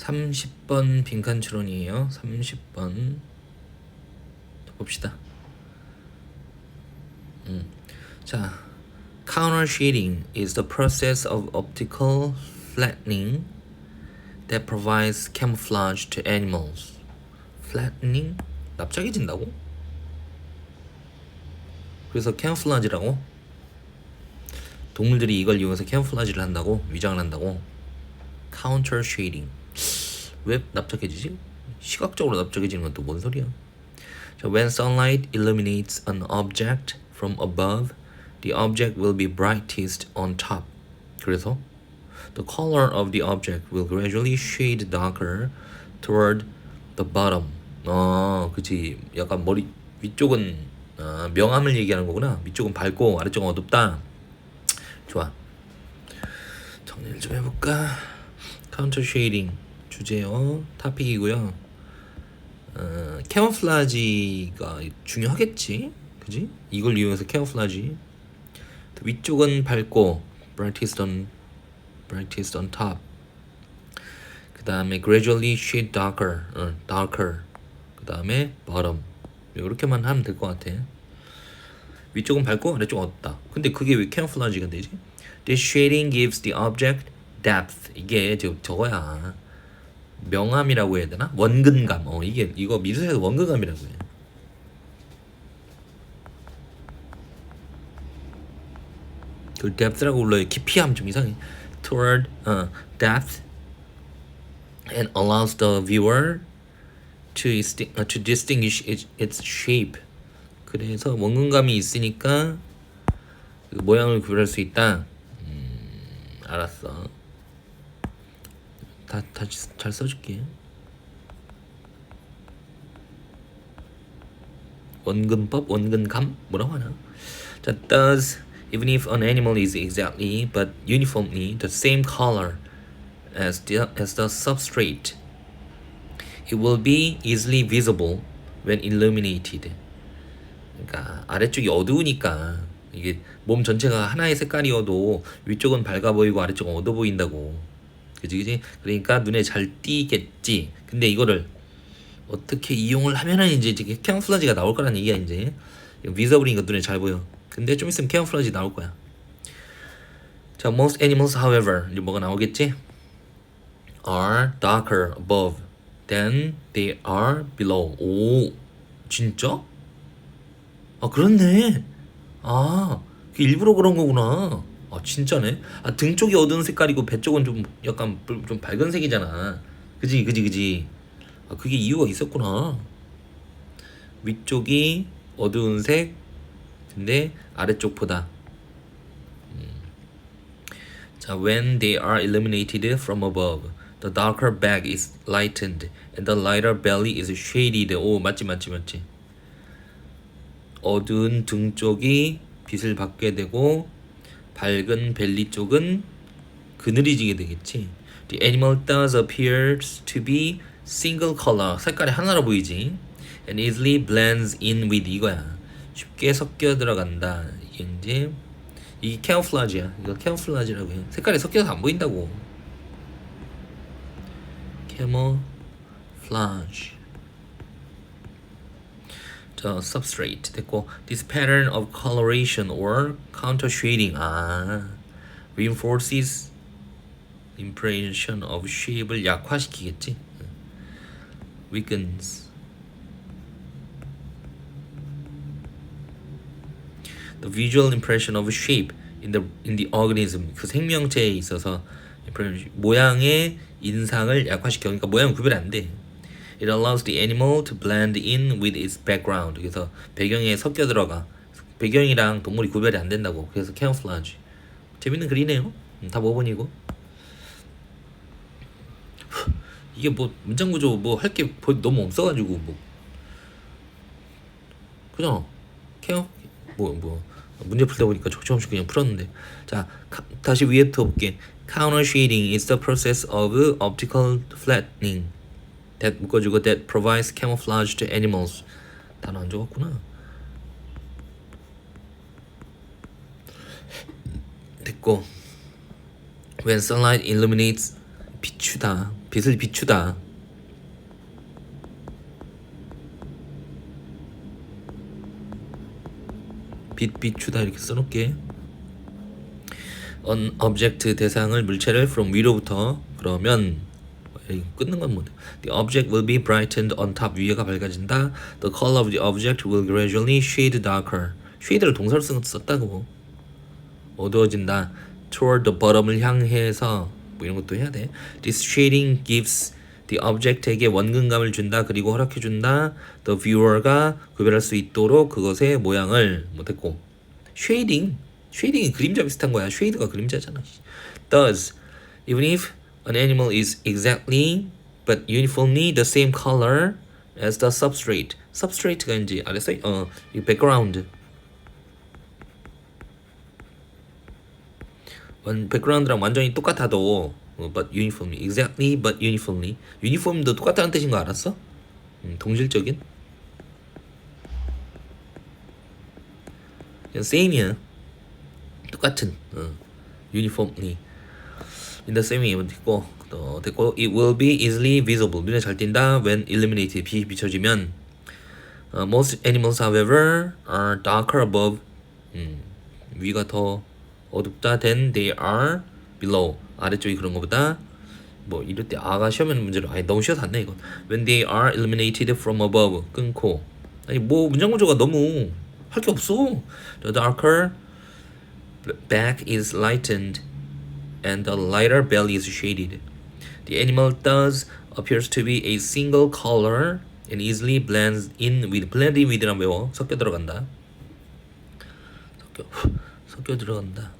30번 빈칸 추론이에요. 30번 봅시다. 음. 자, counter shading is the process of optical flattening that provides camouflage to animals. flattening 납작해진다고? 그래서 camouflage라고? 동물들이 이걸 이용해서 camouflage를 한다고? 위장을 한다고? counter shading 왜 납작해지지? 시각적으로 납작해지는 건 또 뭔 소리야? 자, when sunlight illuminates an object from above, the object will be brightest on top. 그래서 the color of the object will gradually shade darker toward the bottom. 아, 그치. 약간 머리 위쪽은 아, 명암을 얘기하는 거구나. 위쪽은 밝고 아래쪽은 어둡다. 좋아. 정리를 좀 해볼까? 카운터 쉐이딩 주제요. 타픽이고요. 어, 캐모플라지가 중요하겠지, 그지? 이걸 이용해서 캐모플라지. 위쪽은 밝고 brightest on brightest on top. 그 다음에 gradually shade darker, 어, darker. 그 다음에 bottom. 이렇게만 하면 될 것 같아. 위쪽은 밝고 아래쪽은 어둡다. 근데 그게 왜 캐모플라지가 되지? This shading gives the object depth. 이게 저 저거야. 명암이라고 해야 되나? 원근감. 어 이게 이거 미술에서 원근감이라고 해. 그 depth라고 불러요. 깊이함 좀 이상해. Toward uh, depth and allows the viewer to, uh, to distinguish its, its shape. 그래서 원근감이 있으니까 그 모양을 구별할 수 있다. 음, 알았어. 다 다시 잘 써줄게. 원근법, 원근감 뭐라고 하나? 자, thus even if an animal is exactly but uniformly the same color as the as the substrate, it will be easily visible when illuminated. 그러니까 아래쪽이 어두우니까 이게 몸 전체가 하나의 색깔이어도 위쪽은 밝아 보이고 아래쪽은 어두워 보인다고. 그지 그지? 그러니까 눈에 잘 띄겠지. 근데 이거를 어떻게 이용을 하면은 이제 이게 캐모플라지가 나올 거란 얘기야 이제. 비저블이니까 눈에 잘 보여. 근데 좀 있으면 캐모플라지 나올 거야. 자, most animals, however, 이제 뭐가 나오겠지? are darker above than they are below. 오, 진짜? 아, 그렇네. 아, 그 일부러 그런 거구나. 아, 진짜네. 아, 등 쪽이 어두운 색깔이고 배 쪽은 좀 약간 불- 좀 밝은 색이잖아. 그지, 그지, 그지. 아, 그게 이유가 있었구나. 위쪽이 어두운 색, 근데 아래쪽보다. 음. 자, when they are illuminated from above, the darker back is lightened and the lighter belly is shaded. 오, 맞지, 맞지, 맞지. 어두운 등 쪽이 빛을 받게 되고 밝은 벨리 쪽은 그늘이 지게 되겠지. The animal thus appears to be single color. 색깔이 하나로 보이지. And easily blends in with 이거야. 쉽게 섞여 들어간다. 이게 이제 이게 캐모플라지야. 이거 캐모플라지라고 해. 색깔이 섞여서 안 보인다고. 캐 자, substrate 됐고 this pattern of coloration or counter shading 아 reinforces impression of shape을 약화시키겠지 weakens the visual impression of shape in the in the organism 그 생명체에 있어서 모양의 인상을 약화시켜 그러니까 모양 구별 안 돼. It allows the animal to blend in with its background. 그래서 배경에 섞여 들어가. 배경이랑 동물이 구별이 안 된다고. 그래서 camouflage. 재밌는 글이네요. 음, 다 5번이고. 이게 뭐 문장 구조 뭐 할 게 너무 없어가지고 뭐 그냥 케어 뭐뭐 문제 풀다 보니까 조금씩 그냥 풀었는데 자 카, 다시 위에부터 볼게 counter shading is the process of optical flattening that 묶어주고 that provides camouflage to animals 단어 안 적었구나 됐고 when sunlight illuminates 비추다 빛을 비추다. 빛 비추다 이렇게 써놓게. on object 대상을 물체를 from 위로부터 그러면 끊는 건 뭔데? The object will be brightened on top 위에가 밝아진다. The color of the object will gradually shade darker. shade를 동사로 쓴- 썼다고. 어두워진다. toward the bottom을 향해서 뭐 이런 것도 해야 돼. This shading gives the object에게 원근감을 준다. 그리고 허락해 준다. The viewer가 구별할 수 있도록 그것의 모양을 못했고 shading 쉐이딩이 그림자 비슷한 거야. 쉐이드가 그림자잖아. Thus, even if an animal is exactly but uniformly the same color as the substrate. substrate가 이제 써, 어, 이 background. 완 백그라운드랑 완전히 똑같아도 어, but uniformly, exactly but uniformly. 유니폼도 똑같다는 뜻인 거 알았어? 음, 동질적인. same이야. 똑같은 어, uniformly way 됐고 또 됐고 it will be easily visible 눈에 잘 띈다 when illuminated 빛이 비춰지면 uh, most animals however are darker above 음, 위가 더 어둡다 than they are below 아래쪽이 그런 것보다 뭐 이럴 때 아가 시험에는 문제로 아니 너무 쉬워서 안돼 이건 when they are illuminated from above 끊고 아니 뭐 문장 구조가 너무 할 게 없어 the darker back is lightened and the lighter belly is shaded. The animal thus appears to be a single color and easily blends in with blend in with란 외워 섞여 들어간다. 섞여 섞여 들어간다.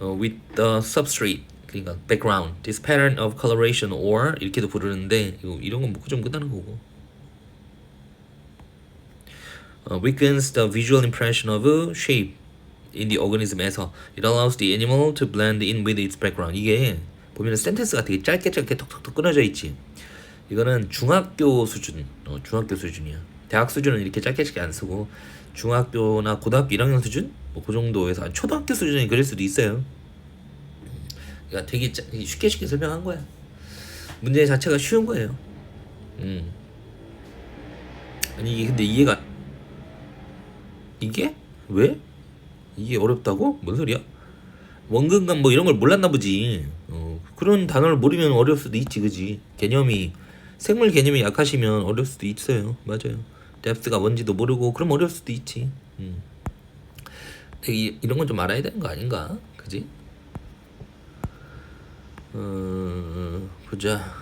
어, with the substrate 그러니까 background. This pattern of coloration or 이렇게도 부르는데 이거 이런 건 묶고 좀 끝나는 거고. 어, weakens the visual impression of shape In the organism에서 it allows the animal to blend in with its background. 이게 보면 센텐스가 되게 짧게 짧게 톡톡톡 끊어져 있지. 이거는 중학교 수준, 어, 중학교 수준이야. 대학 수준은 이렇게 짧게 짧게 안 쓰고 중학교나 고등학교 1학년 수준, 뭐 그 정도에서 초등학교 수준이 그럴 수도 있어요. 그러니까 되게 짜, 쉽게 쉽게 설명한 거야. 문제 자체가 쉬운 거예요. 음. 아니 근데 이해가 이게 왜? 이게 어렵다고? 뭔 소리야? 원근감 뭐 이런 걸 몰랐나 보지. 어, 그런 단어를 모르면 어려울 수도 있지, 그지? 개념이 생물 개념이 약하시면 어려울 수도 있어요. 맞아요. 뎁스가 뭔지도 모르고 그럼 어려울 수도 있지. 음. 이, 이런 건 좀 알아야 되는 거 아닌가? 그지? 어, 보자.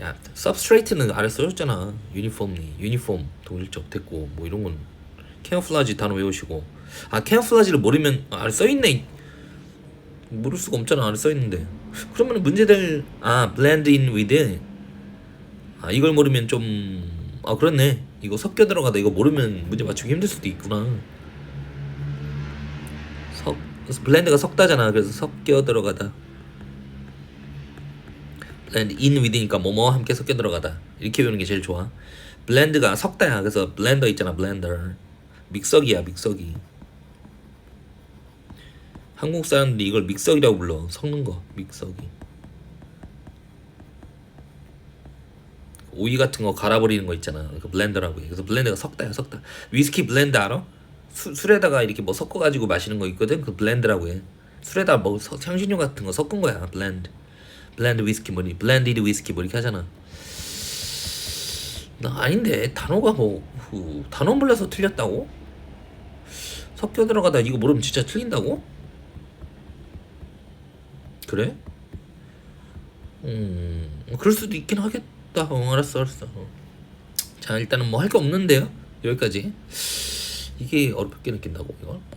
야, substrate는 아래 써줬잖아. 유니폼리, 유니폼, 동일적 됐고 뭐 이런 건 캐모플라지 단어 외우시고 아 캐모플라지를 모르면 아, 아래 써있네. 모를 수가 없잖아. 아래 써있는데. 그러면 문제될 아 blend in with. 아 이걸 모르면 좀 아 그렇네. 이거 섞여 들어가다 이거 모르면 문제 맞추기 힘들 수도 있구나. 석 블렌드가 섞다잖아. 그래서 섞여 들어가다. Blend in with니까 뭐뭐 함께 섞여 들어가다. 이렇게 배우는 게 제일 좋아. 블렌드가 섞다야. 그래서 블렌더 있잖아. 블렌더 믹서기야 믹서기 한국 사람들이 이걸 믹서기라고 불러. 섞는 거. 믹서기. 오이 같은 거 갈아버리는 거 있잖아. 그 블렌더라고. 해 그래서 블렌더가 섞다야 섞다. 위스키 블렌드 알아? 수, 술에다가 이렇게 뭐 섞어가지고 마시는 거 있거든? 그 블렌드라고 해. 술에다 뭐 서- 향신료 같은 거 섞은 거야. 블렌드. 블렌드 위스키 뭐니 블렌디드 위스키 뭐 이렇게 하잖아. 나 아닌데. 단어가 뭐 후, 단어 몰라서 틀렸다고? 섞여 들어가다 이거 모르면 진짜 틀린다고? 그래? 음 그럴 수도 있긴 하겠다. 어, 알았어 알았어. 어. 자 일단은 뭐할게 없는데요? 여기까지. 이게 어렵게 느낀다고 이걸